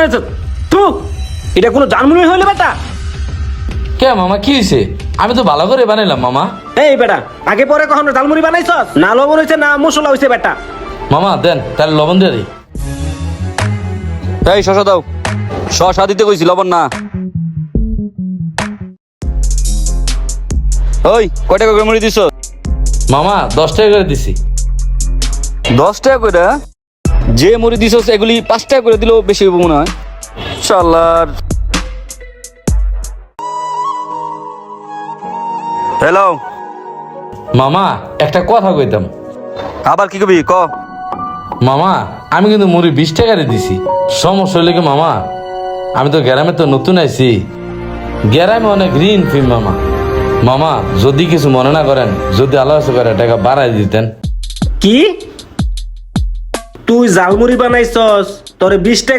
বানাইছ? তু এটা কোনো জানমুনি হইলে বেটা। কে মামা কি হয়েছে আমি তো ভালো করে বানাইলাম মামা। এই বেটা আগে পরে কখনো জালমুড়ি বানাইছ না লবণ হইছে না মশলা হইছে বেটা। মামা দেন তাহলে লবণ দিয়ে দিই। এই শশা দাও। শশা দিতে কইছি লবণ না। ওই কয় টাকা করে মুড়ি দিছ মামা দশ টাকা করে দিছি। দশ টাকা করে যে মুড়ি দিছ এগুলি পাঁচ টাকা করে দিলেও বেশি হইব মনে হয়। চাল্লার হ্যালো। মামা একটা কথা কইতাম। আবার কি কবি ক? মামা আমি কিন্তু মুড়ি বিশ টাকারে দিছি। সমস্যা হইলে কি মামা আমি তো গ্রামে তো নতুন আইছি। গ্রামে অনেক ঋণ ফিল মামা। মামা যদি কিছু মনে না করেন যদি আল্লাহ করে টাকা বাড়াই দিতেন। কি? তুই জালমুড়ি বানাইছস তোরে বিশ টাকা